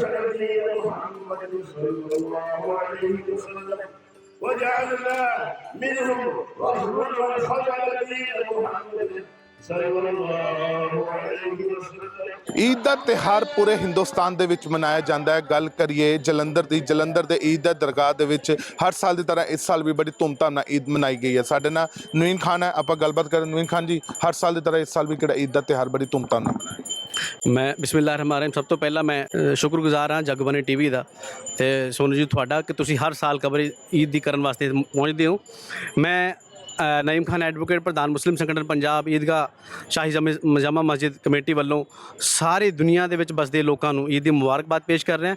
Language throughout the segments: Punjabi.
سيدنا محمد صلى الله عليه وسلم وجعلنا منهم رحمة وخجل دين محمد صلى الله عليه وسلم ਈਦ ਦਾ ਤਿਹਾਰ ਪੂਰੇ ਹਿੰਦੁਸਤਾਨ ਦੇ ਵਿੱਚ ਮਨਾਇਆ ਜਾਂਦਾ ਹੈ ਗੱਲ ਕਰੀਏ ਜਲੰਧਰ ਦੀ ਜਲੰਧਰ ਦੇ ਈਦ ਦਾ ਦਰਗਾਹ ਦੇ ਵਿੱਚ ਹਰ ਸਾਲ ਦੀ ਤਰ੍ਹਾਂ ਇਸ ਸਾਲ ਵੀ ਬੜੀ ਧੂਮਧਾਮ ਨਾਲ ਈਦ ਮਨਾਈ ਗਈ ਹੈ ਸਾਡੇ ਨਾਲ ਨਵੀਨ ਖਾਨ ਹੈ ਆਪਾਂ ਗੱਲਬਾਤ ਕਰਾਂ ਨਵੀਨ ਖਾਨ ਜੀ ਹਰ ਸਾਲ ਦੀ ਤਰ੍ਹਾਂ ਇਸ ਸਾਲ ਵੀ ਕਿਹੜਾ ਈਦ ਦਾ ਤਿਹਾਰ ਬੜੀ ਧੂਮਧਾਮ ਨਾਲ ਮਨਾਇਆ ਗਿਆ ਮੈਂ ਬਿਸਮਿਲ੍ਲਾਹਿਰ ਰਹਿਮਾਨ ਰਹੀਮ। ਸਭ ਤੋਂ ਪਹਿਲਾਂ ਮੈਂ ਸ਼ੁਕਰਗੁਜ਼ਾਰ ਹਾਂ ਜਗਬਾਨੀ ਟੀਵੀ ਦਾ। ਤੇ ਸੋਨੂ ਜੀ, ਤੁਹਾਡਾ ਕਿ ਤੁਸੀਂ ਹਰ ਸਾਲ ਕਵਰੇਜ ਈਦ ਦੀ ਕਰਨ ਵਾਸਤੇ ਪਹੁੰਚਦੇ ਹੋ। ਮੈਂ ਨਈਮ ਖਾਨ ਐਡਵੋਕੇਟ, ਪ੍ਰਧਾਨ ਮੁਸਲਿਮ ਸੰਗਠਨ ਪੰਜਾਬ ਈਦਗਾ ਸ਼ਾਹੀ ਜਮੇ- ਜਾਮਾ ਮਸਜਿਦ ਕਮੇਟੀ ਵੱਲੋਂ ਸਾਰੀ ਦੁਨੀਆ ਦੇ ਵਿੱਚ ਬਸਦੇ ਲੋਕਾਂ ਨੂੰ ਈਦ ਦੀ ਮੁਬਾਰਕਬਾਦ ਪੇਸ਼ ਕਰ ਰਹੇ ਹਾਂ।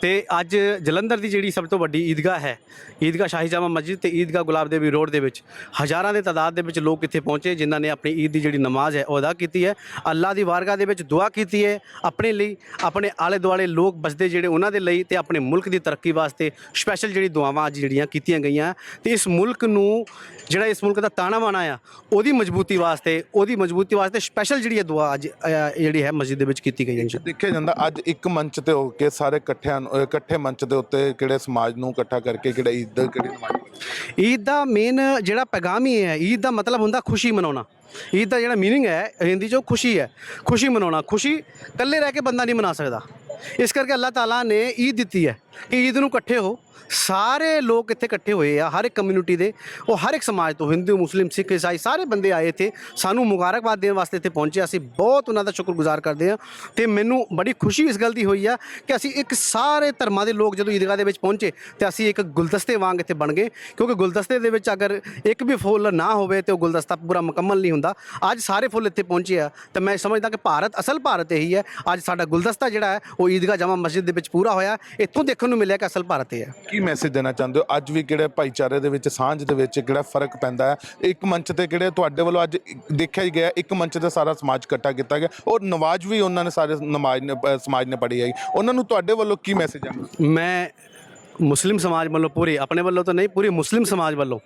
ਤੇ ਅੱਜ ਜਲੰਧਰ ਦੀ ਜਿਹੜੀ ਸਭ ਤੋਂ ਵੱਡੀ ਈਦਗਾ ਹੈ, ਈਦਗਾਹ ਸ਼ਾਹੀ ਜਾਮਾ ਮਸਜਿਦ ਤੇ ਈਦਗਾਹ ਗੁਲਾਬ ਦੇਵੀ ਰੋਡ ਦੇ ਵਿੱਚ ਹਜ਼ਾਰਾਂ ਦੇ ਤਾਦਾਦ ਦੇ ਵਿੱਚ ਲੋਕ ਇੱਥੇ ਪਹੁੰਚੇ, ਜਿਨ੍ਹਾਂ ਨੇ ਆਪਣੀ ਈਦ ਦੀ ਜਿਹੜੀ ਨਮਾਜ਼ ਹੈ ਉਹ ਅਦਾ ਕੀਤੀ ਹੈ। ਅੱਲਾ ਦੀ ਵਾਰਗਾ ਦੇ ਵਿੱਚ ਦੁਆ ਕੀਤੀ ਹੈ ਆਪਣੇ ਲਈ, ਆਪਣੇ ਆਲੇ ਦੁਆਲੇ ਲੋਕ ਬਸਦੇ ਜਿਹੜੇ ਉਹਨਾਂ ਦੇ ਲਈ ਤੇ ਆਪਣੇ ਮੁਲਕ ਦੀ ਤਰੱਕੀ ਵਾਸਤੇ ਸਪੈਸ਼ਲ ਜਿਹੜੀ ਦੁਆਵਾਂ ਅੱਜ ਜਿਹੜੀਆਂ ਕੀਤੀਆਂ ਗਈਆਂ। ਤੇ ਇਸ ਮੁਲਕ ਨੂੰ ਜਿਹੜਾ ਇਸ ਮੁਲਕ ਦਾ ਤਾਣਾ ਬਾਣਾ ਆ ਉਹਦੀ ਮਜ਼ਬੂਤੀ ਵਾਸਤੇ ਉਹਦੀ ਮਜ਼ਬੂਤੀ ਵਾਸਤੇ ਸਪੈਸ਼ਲ ਜਿਹੜੀ ਇਹ ਦੁਆ ਅੱਜ ਅ, ਜਿਹੜੀ ਹੈ ਮਸਜਿਦ ਦੇ ਵਿੱਚ ਕੀਤੀ ਗਈ ਹੈ ਇਨਸ਼ਾ ਦੇਖਿਆ ਜਾਂਦਾ ਅੱਜ ਇੱਕ ਮੰਚ ਤੇ ਹੋ ਕੇ ਸਾਰੇ ਇਕੱਠਿਆਂ ਨੂੰ- ਅਹ ਇਕੱਠੇ ਮੰਚ ਦੇ ਉੱਤੇ ਕਿਹੜੇ ਸਮਾਜ ਨੂੰ ਇਕੱਠਾ ਕਰਕੇ ਕਿਹੜਾ ਈਦ ਦਾ ਕਿਹੜੀ ਨਮਾਜ਼ ਈਦ ਦਾ ਮੇਨ ਜਿਹੜਾ ਪੈਗਾਮ ਹੀ ਹੈ ਈਦ ਦਾ ਮਤਲਬ ਹੁੰਦਾ ਖੁਸ਼ੀ ਮਨਾਉਣਾ। ਈਦ ਦਾ ਜਿਹੜਾ ਮੀਨਿੰਗ ਹੈ ਹਿੰਦੀ 'ਚ ਉਹ ਖੁਸ਼ੀ ਹੈ। ਖੁਸ਼ੀ ਮਨਾਉਣਾ ਖੁਸ਼ੀ ਇਕੱਲੇ ਰਹਿ ਕੇ ਬੰਦਾ ਨਹੀਂ ਮਨਾ ਸਕਦਾ। ਇਸ ਕਰਕੇ ਅੱਲਾਹ ਤਾਲਾ ਨੇ ਈਦ ਦਿੱਤੀ ਹੈ ਕਿ ਈਦ ਨੂੰ ਇਕੱਠੇ ਹੋ। ਸਾਰੇ ਲੋਕ ਇੱਥੇ ਇਕੱਠੇ ਹੋਏ ਆ, ਹਰ ਇੱਕ ਕਮਿਊਨਿਟੀ ਦੇ। ਉਹ ਹਰ ਇੱਕ ਸਮਾਜ ਤੋਂ ਹਿੰਦੂ ਮੁਸਲਿਮ ਸਿੱਖ ਈਸਾਈ ਸਾਰੇ ਬੰਦੇ ਆਏ ਇੱਥੇ। ਸਾਨੂੰ ਮੁਬਾਰਕਬਾਦ ਦੇਣ ਵਾਸਤੇ ਇੱਥੇ ਪਹੁੰਚੇ। ਅਸੀਂ ਬਹੁਤ ਉਹਨਾਂ ਦਾ ਸ਼ੁਕਰਗੁਜ਼ਾਰ ਕਰਦੇ ਹਾਂ ਤੇ ਮੈਨੂੰ ਬੜੀ ਖੁਸ਼ੀ ਇਸ ਗੱਲ ਦੀ ਹੋਈ ਆ ਕਿ ਅਸੀਂ ਇੱਕ ਸਾਰੇ ਧਰਮਾਂ ਦੇ ਲੋਕ ਜਦੋਂ ਈਦਗਾਹ ਦੇ ਵਿੱਚ ਪਹੁੰਚੇ ਤੇ ਅਸੀਂ ਇੱਕ ਗੁਲਦਸਤੇ ਵਾਂਗ ਇੱਥੇ ਬਣ ਗਏ। ਕਿਉਂਕਿ ਗੁਲਦਸਤੇ ਦੇ ਵਿੱਚ ਅਗਰ ਇੱਕ ਵੀ ਫੁੱਲ ਨਾ ਹੋਵੇ ਤੇ ਉਹ ਗੁਲਦਸਤਾ ਪੂਰਾ ਮੁਕੰਮਲ ਨਹੀਂ ਹੁੰਦਾ। ਅੱਜ ਸਾਰੇ ਫੁੱਲ ਇੱਥੇ ਪਹੁੰਚੇ ਆ ਤੇ ਮੈਂ ਸਮਝਦਾ ਕਿ ਭਾਰਤ, ਅਸਲ ਭਾਰਤ ਇਹੀ ਹੈ। ਅੱਜ ਸਾਡਾ ਗੁਲਦਸਤਾ ਜਿਹੜਾ ਹੈ, ਉਹ ਈਦਗਾਹ ਜਮਾ ਮਸਜਿਦ ਦੇ ਵਿੱਚ ਪੂਰਾ ਹੋਇਆ ਇੱਥੋਂ ਦੇਖਣ ਨੂੰ ਮਿਲਿਆ ਕਿ ਅਸਲ ਭਾਰਤ ਇਹ ਹੈ। ਕੀ ਮੈਸੇਜ ਦੇਣਾ ਚਾਹੁੰਦੇ ਹੋ? ਅੱਜ ਵੀ ਕਿਹੜੇ ਭਾਈਚਾਰੇ ਦੇ ਵਿੱਚ ਸਾਂਝ ਦੇ ਵਿੱਚ ਕਿਹੜਾ ਫ਼ਰਕ ਪੈਂਦਾ ਹੈ? ਇੱਕ ਮੰਚ ਤੇ ਕਿਹੜੇ ਤੁਹਾਡੇ ਵੱਲੋਂ ਅੱਜ ਦੇਖਿਆ ਹੀ ਗਿਆ ਇੱਕ ਮੰਚ ਤੇ ਸਾਰਾ ਸਮਾਜ ਇਕੱਠਾ ਕੀਤਾ ਗਿਆ। ਔਰ ਨਵਾਜ਼ ਵੀ ਉਹਨਾਂ ਨੇ ਸਾਰੇ ਨਮਾਜ਼ ਨੇ ਸਮਾਜ ਨੇ ਪੜ੍ਹੀ ਹੈ। ਉਹਨਾਂ ਨੂੰ ਤੁਹਾਡੇ ਵੱਲੋਂ ਕੀ ਮੈਸੇਜ ਹੈ ਮੈਂ ਮੁਸਲਿਮ ਸਮਾਜ ਵੱਲੋਂ ਪੂਰੇ ਆਪਣੇ ਵੱਲੋਂ ਤਾਂ ਨਹੀਂ ਪੂਰੇ ਮੁਸਲਿਮ ਸਮਾਜ ਵੱਲੋਂ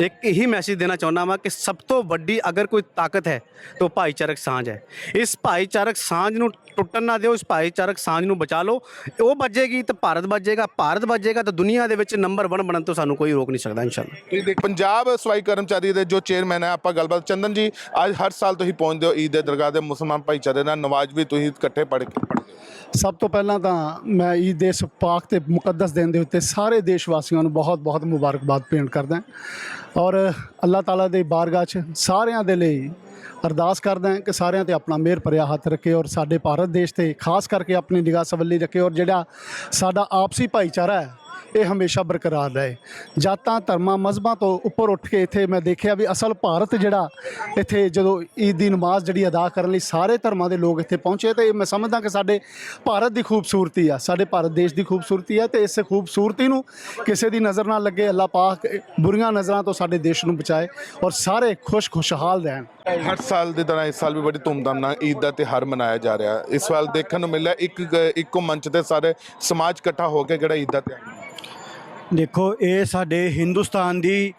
ਇੱਕ ਇਹੀ ਮੈਸੇਜ ਦੇਣਾ ਚਾਹੁੰਦਾ ਹਾਂ ਕਿ ਸਭ ਤੋਂ ਵੱਡੀ ਅਗਰ ਕੋਈ ਤਾਕਤ ਹੈ ਤਾਂ ਉਹ ਭਾਈਚਾਰਕ ਸਾਂਝ ਹੈ। ਇਸ ਭਾਈਚਾਰਕ ਸਾਂਝ ਨੂੰ ਟੁੱਟਣ ਨਾ ਦਿਓ ਇਸ ਭਾਈਚਾਰਕ ਸਾਂਝ ਨੂੰ ਬਚਾ ਲਓ। ਉਹ ਬਚੇਗੀ ਤਾਂ ਭਾਰਤ ਬਚੇਗਾ ਭਾਰਤ ਬਚੇਗਾ ਤਾਂ ਦੁਨੀਆ ਦੇ ਵਿੱਚ ਨੰਬਰ 1 ਬਣਨ ਤੋਂ ਸਾਨੂੰ ਕੋਈ ਰੋਕ ਨਹੀਂ ਸਕਦਾ ਇਨਸ਼ਾਅੱਲਾ। ਤੁਸੀਂ ਦੇਖ ਪੰਜਾਬ ਸਫ਼ਾਈ ਕਰਮਚਾਰੀ ਦੇ ਜੋ ਚੇਅਰਮੈਨ ਹੈ ਆਪਾਂ ਗੱਲਬਾਤ ਚੰਦਨ ਜੀ ਅੱਜ ਹਰ ਸਾਲ ਤੁਸੀਂ ਪਹੁੰਚਦੇ ਹੋ ਈਦ ਦੇ ਦਰਗਾਹ ਦੇ ਮੁਸਲਮਾਨ ਭਾਈਚਾਰੇ ਨਾਲ ਨਵਾਜ਼ ਵੀ ਤੁਸੀਂ ਇਕੱਠੇ ਪੜ੍ਹ ਕੇ ਸਭ ਤੋਂ ਪਹਿਲਾਂ ਤਾਂ ਮੈਂ ਈਦ ਦੇ ਇਸ ਪਾਕ ਤੇ ਮੁਕੱਦਸ ਦਿਨ ਦੇ ਉੱਤੇ ਸਾਰੇ ਦੇਸ਼ ਵਾਸੀਆਂ ਨੂੰ ਬਹੁਤ-ਬਹੁਤ ਮੁਬਾਰਕਬਾਦ ਭੇਂਟ ਕਰਦਾ ਔਰ ਅੱਲਾਹ ਤਾਲਾ ਦੇ ਬਾਰਗਾਹ 'ਚ ਸਾਰਿਆਂ ਦੇ ਲਈ ਅਰਦਾਸ ਕਰਦਾ ਕਿ ਸਾਰਿਆਂ ਤੇ ਆਪਣਾ ਮਿਹਰ ਭਰਿਆ ਹੱਥ ਰੱਖੇ ਔਰ ਸਾਡੇ ਭਾਰਤ ਦੇਸ਼ ਤੇ ਖਾਸ ਕਰਕੇ ਆਪਣੀ ਨਿਗਾਹ ਸਵੱਲੀ ਰੱਖੇ ਔਰ ਜਿਹੜਾ ਸਾਡਾ ਆਪਸੀ ਭਾਈਚਾਰਾ ਹੈ ਇਹ ਹਮੇਸ਼ਾ ਬਰਕਰਾਰ ਰਹੇ। ਜਾਤਾਂ ਧਰਮਾਂ ਮਜ਼ਹਬਾਂ ਤੋਂ ਉੱਪਰ ਉੱਠ ਕੇ ਇੱਥੇ ਮੈਂ ਦੇਖਿਆ ਵੀ ਅਸਲ ਭਾਰਤ ਜਿਹੜਾ ਇੱਥੇ ਜਦੋਂ ਈਦ ਦੀ ਨਮਾਜ਼ ਜਿਹੜੀ ਅਦਾ ਕਰਨ ਲਈ ਸਾਰੇ ਧਰਮਾਂ ਦੇ ਲੋਕ ਇੱਥੇ ਪਹੁੰਚੇ, ਤੇ ਮੈਂ ਸਮਝਦਾ ਕਿ ਸਾਡੇ ਭਾਰਤ ਦੀ ਖੂਬਸੂਰਤੀ ਆ, ਸਾਡੇ ਭਾਰਤ ਦੇਸ਼ ਦੀ ਖੂਬਸੂਰਤੀ ਆ, ਤੇ ਇਸ ਖੂਬਸੂਰਤੀ ਨੂੰ ਕਿਸੇ ਦੀ ਨਜ਼ਰ ਨਾ ਲੱਗੇ, ਅੱਲਾਹ ਪਾਕ ਬੁਰੀਆਂ ਨਜ਼ਰਾਂ ਤੋਂ ਸਾਡੇ ਦੇਸ਼ ਨੂੰ ਬਚਾਏ ਔਰ ਸਾਰੇ ਖੁਸ਼ ਖੁਸ਼ਹਾਲ ਰਹਿਣ। ਹਰ ਸਾਲ ਦੀ ਤਰ੍ਹਾਂ ਇਸ ਸਾਲ ਵੀ ਬੜੀ ਧੂਮਧਾਮ ਨਾਲ ਈਦ ਦਾ ਤਿਹਾਰ ਮਨਾਇਆ ਜਾ ਰਿਹਾ। ਇਸ ਵਾਰ ਦੇਖਣ ਨੂੰ ਮਿਲਿਆ ਇੱਕ ਇੱਕੋ ਮੰਚ ਤੇ ਸਾਰੇ ਸਮਾਜ ਇਕੱਠਾ ਹੋ ਕੇ ਜਿਹੜਾ ਈਦ ਦਾ ਤਿਹਾਰ ਦੇਖੋ ਇਹ ਸਾਡੇ ਹਿੰਦੁਸਤਾਨ ਦੀ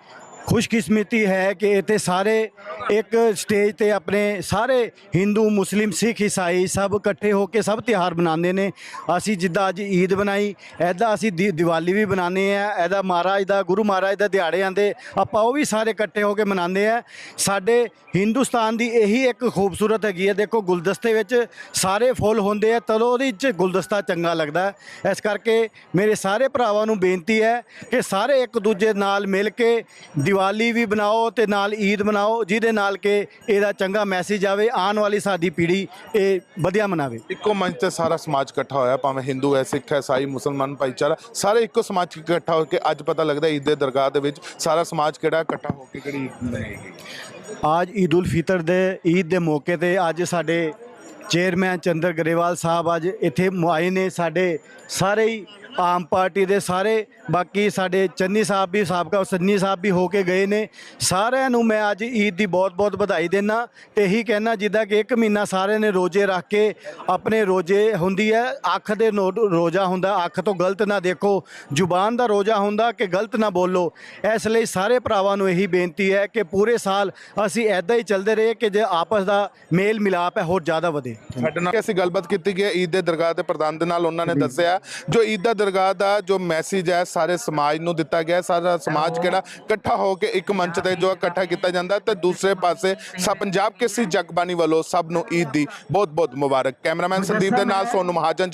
ਖੁਸ਼ਕਿਸਮਤੀ ਹੈ ਕਿ ਇੱਥੇ ਸਾਰੇ ਇੱਕ ਸਟੇਜ ਤੇ ਆਪਣੇ ਸਾਰੇ ਹਿੰਦੂ, ਮੁਸਲਿਮ, ਸਿੱਖ, ਈਸਾਈ ਸਭ ਇਕੱਠੇ ਹੋ ਕੇ ਸਭ ਤਿਉਹਾਰ ਮਨਾਉਂਦੇ ਨੇ। ਅਸੀਂ ਜਿੱਦਾਂ ਅੱਜ ਈਦ ਬਣਾਈ ਐਦਾਂ ਅਸੀਂ ਦੀ- ਦੀਵਾਲੀ ਵੀ ਬਣਾਉਂਦੇ ਆ ਐਦਾ ਮਹਾਰਾਜ ਦਾ, ਗੁਰੂ ਮਹਾਰਾਜ ਦਾ ਦਿਹਾੜੇ ਆਂਦੇ ਆਪਾਂ ਉਹ ਵੀ ਸਾਰੇ ਇਕੱਠੇ ਹੋ ਕੇ ਮਨਾਉਂਦੇ ਆ ਸਾਡੇ ਹਿੰਦੁਸਤਾਨ ਦੀ ਇਹੀ ਇੱਕ ਖੂਬਸੂਰਤ ਹੈਗੀ ਹੈ। ਦੇਖੋ ਗੁਲਦਸਤੇ ਵਿੱਚ ਸਾਰੇ ਫੁੱਲ ਹੁੰਦੇ ਆ, ਤਦੋਂ ਉਹਦੇ ਵਿੱਚ ਗੁਲਦਸਤਾ ਚੰਗਾ ਲੱਗਦਾ ਹੈ। ਇਸ ਕਰਕੇ ਮੇਰੇ ਸਾਰੇ ਭਰਾਵਾਂ ਨੂੰ ਬੇਨਤੀ ਹੈ ਕਿ ਸਾਰੇ ਇੱਕ ਦੂਜੇ ਨਾਲ ਮਿਲ ਕੇ ਦੀਵਾਲੀ ਵੀ ਬਣਾਓ ਤੇ ਨਾਲ ਈਦ ਮਨਾਓ ਜਿਹਦੇ ਨਾਲ ਕਿ ਇਹਦਾ ਚੰਗਾ ਮੈਸੇਜ ਆਵੇ ਆਉਣ ਵਾਲੀ ਸਾਡੀ ਪੀੜ੍ਹੀ ਇਹ ਵਧੀਆ ਮਨਾਵੇ। ਇੱਕੋ ਮੰਚ ਤੇ ਸਾਰਾ ਸਮਾਜ ਇਕੱਠਾ ਹੋਇਆ ਭਾਵੇਂ ਹਿੰਦੂ ਹੈ ਸਿੱਖ ਹੈ ਸਾਈ ਮੁਸਲਮਾਨ ਭਾਈਚਾਰਾ ਸਾਰੇ ਇੱਕੋ ਸਮਾਜ ਇਕੱਠਾ ਹੋ ਕੇ ਅੱਜ ਪਤਾ ਲੱਗਦਾ ਈਦ ਦੇ ਦਰਗਾਹ ਦੇ ਵਿੱਚ ਸਾਰਾ ਸਮਾਜ ਕਿਹੜਾ ਇਕੱਠਾ ਹੋ ਕੇ ਕਿਹੜੀ ਈਦ ਮਨਾਏਗੀ। ਅੱਜ ਈਦ ਉਲ ਫਿਤਰ ਦੇ ਈਦ ਦੇ ਮੌਕੇ ਤੇ ਅੱਜ ਸਾਡੇ ਚੇਅਰਮੈਨ ਚੰਦਰ ਗਰੇਵਾਲ ਸਾਹਿਬ ਅੱਜ ਇੱਥੇ ਮੁਆਏ ਨੇ ਸਾਡੇ ਸਾਰੇ ਹੀ ਆਮ ਪਾਰਟੀ ਦੇ ਸਾਰੇ ਬਾਕੀ ਸਾਡੇ ਚੰਨੀ ਸਾਹਿਬ ਵੀ ਸਾਬਕਾ ਸੰਨੀ ਸਾਹਿਬ ਵੀ ਹੋ ਕੇ ਗਏ ਨੇ। ਸਾਰਿਆਂ ਨੂੰ ਮੈਂ ਅੱਜ ਈਦ ਦੀ ਬਹੁਤ-ਬਹੁਤ ਵਧਾਈ ਦੇਣਾ ਤੇ ਇਹੀ ਕਹਿਣਾ ਜਿੱਦਾਂ ਕਿ ਇੱਕ ਮਹੀਨਾ ਸਾਰਿਆਂ ਨੇ ਰੋਜ਼ੇ ਰੱਖ ਕੇ ਆਪਣੇ ਰੋਜ਼ੇ ਹੁੰਦੀ ਹੈ। ਅੱਖ ਦੇ ਨੋ- ਰੋਜ਼ਾ ਹੁੰਦਾ ਅੱਖ ਤੋਂ ਗਲਤ ਨਾ ਦੇਖੋ। ਜ਼ੁਬਾਨ ਦਾ ਰੋਜ਼ਾ ਹੁੰਦਾ ਕਿ ਗਲਤ ਨਾ ਬੋਲੋ। ਇਸ ਲਈ ਸਾਰੇ ਭਰਾਵਾਂ ਨੂੰ ਇਹੀ ਬੇਨਤੀ ਹੈ ਕਿ ਪੂਰੇ ਸਾਲ ਅਸੀਂ ਐਦਾਂ ਹੀ ਚੱਲਦੇ ਰਹੇ ਕਿ ਜੇ ਆਪਸ ਦਾ ਮੇਲ ਮਿਲਾਪ ਹੈ ਹੋਰ ਜ਼ਿਆਦਾ ਵਧੇ। ਸਾਡੇ ਨਾਲ ਅਸੀਂ ਗੱਲਬਾਤ ਕੀਤੀ ਗਈ ਹੈ ਈਦ ਦੇ ਦਰਗਾਹ ਦੇ ਪ੍ਰਧਾਨ ਦੇ ਨਾਲ ਉਹਨਾਂ ਨੇ ਦੱਸਿਆ। ਜੋ ਈਦ ਦਾ ਦਰਗਾਹ ਦਾ ਜੋ ਮੈਸੇਜ ਹੈ ਸਾਰੇ ਸਮਾਜ ਨੂੰ ਦਿੱਤਾ ਗਿਆ। ਸਾਰਾ ਸਮਾਜ ਕਿਹੜਾ? ਇਕੱਠਾ ਹੋ ਕੇ ਇੱਕ ਮੰਚ ਤੇ ਜੋ ਇਕੱਠਾ ਕੀਤਾ ਜਾਂਦਾ ਤੇ ਦੂਸਰੇ ਪਾਸੇ ਸਭ ਪੰਜਾਬ ਕੇਸਰੀ ਜਗਬਾਣੀ ਵੱਲੋਂ ਸਭ ਨੂੰ ਈਦ ਦੀ ਬਹੁਤ ਬਹੁਤ ਮੁਬਾਰਕ। ਕੈਮਰਾਮੈਨ ਸੰਦੀਪ ਦੇ ਨਾਲ ਸੋਨੂ ਮਹਾਜਨ